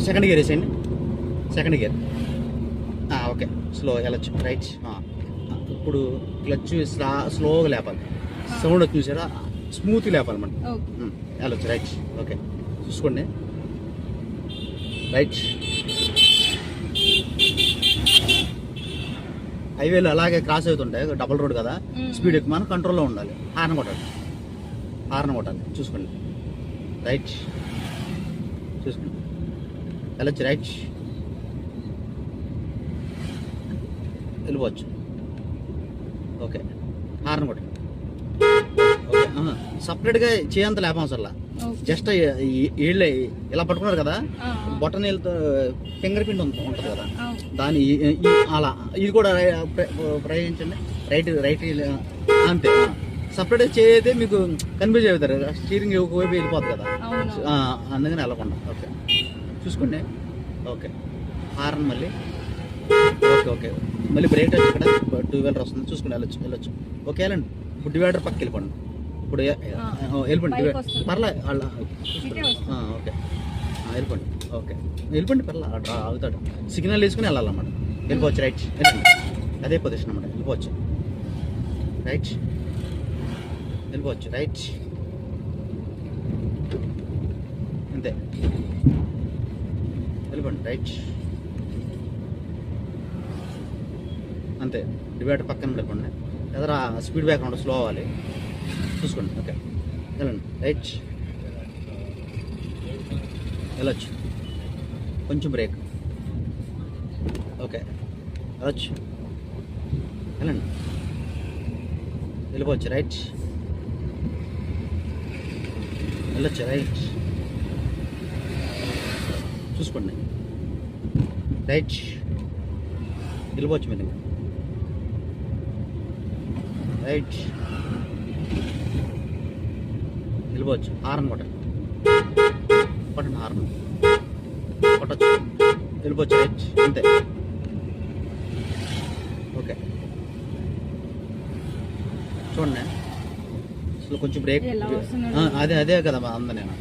Second gear వేసేయండి. Second gear okay. Slow వెళ్ళచ్చు. Right ఇప్పుడు క్లచ్ స్లా స్లోగా లేపాలి. సౌండ్ వచ్చి చూసారా స్మూత్గా లేపాలి మనం. వెళ్ళొచ్చు. Right okay. చూసుకోండి. రైట్ హైవేలో అలాగే క్రాస్ అవుతుంటాయి. డబుల్ రోడ్ కదా. స్పీడ్ ఎక్కువ మనం కంట్రోల్లో ఉండాలి. హార్న్ కొట్టాలి. హార్న్ కొట్టాలి. చూసుకోండి. రైట్ చూసుకోండి. వెళ్ళొచ్చు రైట్ వెళ్ళిపోవచ్చు. ఓకే. హార్న్ కొట్టండి ఓకే సపరేట్గా చేయంత లేపవసరలా జస్ట్ వీళ్ళే ఇలా పట్టుకున్నారు కదా? ఆ, బొట్టన్ నీళ్ళతో ఫింగర్ ప్రింట్ ఉంటుంది కదా? దాని అలా ఇది కూడా ప్రయోగించండి. రైట్ రైట్ అంతే. సపరేట్ చేయతే మీకు కన్ఫ్యూజ్ అవుతారు స్టీరింగ్ ఒకవైపు వెళ్ళిపోతుంది కదా? అందుకని వెళ్ళకుండా. ఓకే. చూసుకోండి ఓకే. హార్న్ మళ్ళీ? Okay okay. మళ్ళీ బ్రేక్ టచ్ ఇక్కడ టూ వీలర్ వస్తుంది. చూసుకుని వెళ్ళొచ్చు వెళ్ళొచ్చు. ఓకే వెళ్ళండి. ఇప్పుడు డివైడర్ పక్కకి వెళ్ళిపోండి. ఇప్పుడు వెళ్ళిపోండి. పర్లే వాళ్ళ ఇటే వస్తుంది. ఆ, ఓకే. వెళ్ళిపోండి. ఓకే. వెళ్ళిపోండి పర్లే అట్లా ఆగుతాడు. సిగ్నల్ తీసుకుని వెళ్ళాలన్నమాట. వెళ్ళిపోవచ్చు రైట్. వెళ్ళండి. అదే పొజిషన్ అన్నమాట. వెళ్ళిపోవచ్చు. రైట్. వెళ్ళిపోవచ్చు రైట్. అంతే. రైట్. అంతే డివైడర్ పక్కన పెట్టుకోండి. ఎదరా స్పీడ్ బ్రేక్ ఉండదు స్లో అవ్వాలి. చూసుకోండి ఓకే. వెళ్ళండి రైట్. వెళ్ళొచ్చు కొంచెం బ్రేక్. ఓకే వెళ్ళొచ్చు వెళ్ళండి వెళ్ళిపోవచ్చు రైట్. వెళ్ళొచ్చు రైట్. చూసుకోండి. రైట్ మీరు ఇంకా. రైట్ వెళ్ళిపోవచ్చు హార్న్ కొట్టండి కొట్టండి హార్న్ కొట్టచ్చు వెళ్ళిపోవచ్చు రైట్ అంతే. ఓకే చూడండి. అసలు కొంచెం బ్రేక్ అదే అదే కదా అంద నేను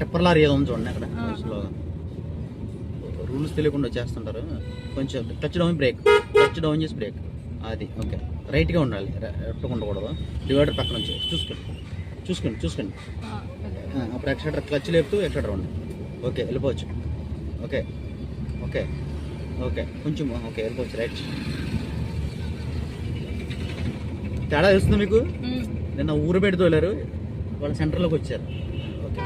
టెప్పర్ లారీ ఏదో ఉంది చూడండి అక్కడ. రూల్స్ తెలియకుండా చేస్తుంటారు. కొంచెం touch down brake touch down చేసి బ్రేక్ అది ఓకే రైట్గా ఉండాలి. ఉండకూడదు డివైడర్ పక్కన నుంచి చూసుకోండి. చూసుకోండి చూసుకోండి. అప్పుడు ఎక్స్ట్రా క్లచ్ లేపుతూ ఎక్స్ట్రా ఉండి ఓకే వెళ్ళిపోవచ్చు. ఓకే ఓకే ఓకే కొంచెం ఓకే వెళ్ళిపోవచ్చు. రైట్ తేడా తెలుస్తుంది మీకు? నిన్న ఊరు పెట్టి తోలారు వాళ్ళ సెంటర్లోకి వచ్చారు. ఓకే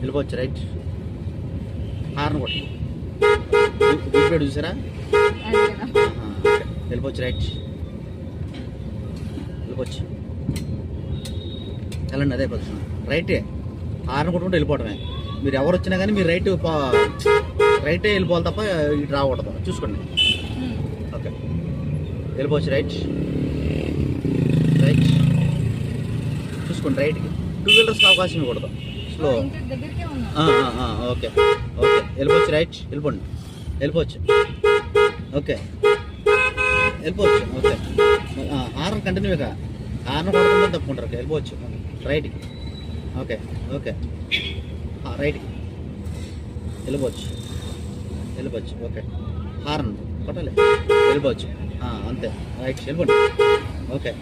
వెళ్ళిపోవచ్చు. రైట్ హార్న్ కొట్టి పెట్టి చూసారా. వెళ్ళిపోవచ్చు రైట్ వెళ్ళిపోవచ్చు. వెళ్ళండి అదే పొజిషన్ రైటే హార్న్ కొట్టుకుంటూ వెళ్ళిపోవడమే మీరు ఎవరు వచ్చినా కానీ మీరు రైట్ రైటే వెళ్ళిపోవాలి తప్ప ఇటు రాకూడదు. చూసుకోండి. ఓకే. వెళ్ళిపోవచ్చు రైట్ రైట్ చూసుకోండి రైట్కి టూ వీలర్స్కి అవకాశం ఇవ్వకూడదు. Slow okay. ఓకే. వెళ్ళిపోవచ్చు రైట్ వెళ్ళిపోండి. వెళ్ళిపోవచ్చు. ఓకే. వెళ్ళిపోవచ్చు. ఓకే. ఆ, హార్న్ కంటిన్యూగా హార్న్ కొడకుండా తప్పుకుంటారు. ఓకే వెళ్ళిపోవచ్చు. రైట్కి ఓకే ఓకే. రైట్. రైట్కి వెళ్ళిపోవచ్చు. వెళ్ళిపోవచ్చు. ఓకే. హార్న్ కొట్టాలి. వెళ్ళిపోవచ్చు. అంతే. రైట్. వెళ్ళిపోండి. ఓకే.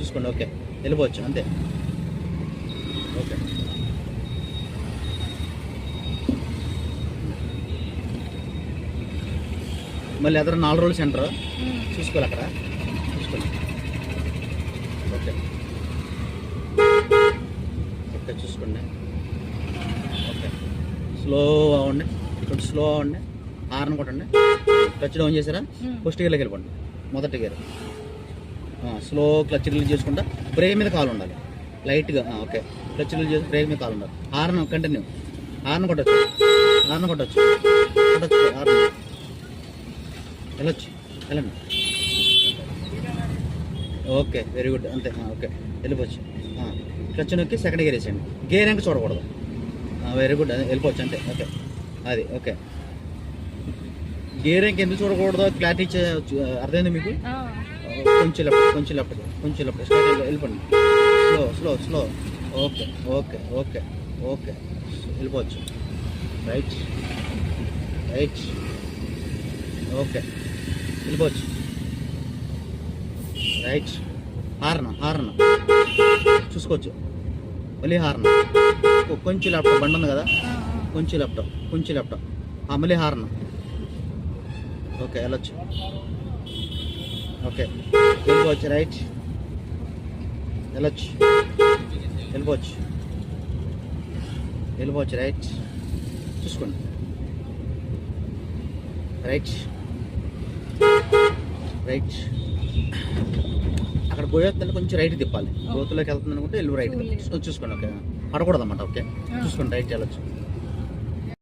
చూసుకోండి. ఓకే. వెళ్ళిపోవచ్చు. అంతే. ఓకే. మళ్ళీ ఎదురు నాలుగు రోజులు సెంటర్. చూసుకోవాలి అక్కడ. చూసుకోండి ఓకే. ఓకే చూసుకోండి. ఓకే. స్లో అవ్వండి. కొంచెం స్లో అవ్వండి. హార్న్ కొట్టండి. క్లచ్ డౌన్ చేసారా. ఫస్ట్ గేర్లోకి వెళ్ళిపోండి. మొదటి గేర్. స్లో క్లచ్ రిలీజ్ చేసుకుంటా. బ్రేక్ మీద కాలు ఉండాలి. లైట్గా ఓకే. క్లచ్ రిలీజ్ చేసి బ్రేక్ మీద కాలు ఉండాలి. Horn continue. హార్న్ కొట్టచ్చు. హార్న్ కొట్టచ్చు. కొట్టచ్చు. హార్న్. వెళ్ళొచ్చు. వెళ్ళండి. Okay very good. అంతే ఓకే. వెళ్ళిపోవచ్చు. క్లచ్ నొక్కి సెకండ్ గేర్ వేసేయండి. గేర్ ఇంకా చూడకూడదు. Very good. అదే వెళ్ళిపోవచ్చు అంతే ఓకే. అది ఓకే. గేర్ ఇంక ఎందుకు చూడకూడదు క్లారిటీ అర్థమైంది మీకు? కొంచెం లెఫ్ట్ కొంచెం లెఫ్ట్ కొంచెం లెఫ్ట్. స్ట్రైట్ వెళ్ళిపోండి. Slow slow slow okay okay okay okay. వెళ్ళిపోవచ్చు. Right right okay. వెళ్ళిపోవచ్చు రైట్ హార్న్ హార్న్ చూసుకోవచ్చు మళ్ళీ హార్న్ కొంచెం ల్యాప్టాప్ బండి ఉంది కదా? కొంచెం ల్యాప్టాప్ కొంచెం ల్యాప్టాప్ ఆ, మళ్ళీ హార్న్ ఓకే వెళ్ళొచ్చు ఓకే వెళ్ళిపోవచ్చు రైట్ వెళ్ళొచ్చు వెళ్ళిపోవచ్చు వెళ్ళిపోవచ్చు రైట్ చూసుకోండి. Right right. అక్కడ పోయేస్తుంటే కొంచెం రైట్ తిప్పాలి. గోతులోకి వెళ్తుంది అనుకుంటే వెళ్ళి రైట్. చూసుకోండి ఓకే. పడకూడదు అన్నమాట ఓకే. చూసుకోండి రైట్ వెళ్ళొచ్చు.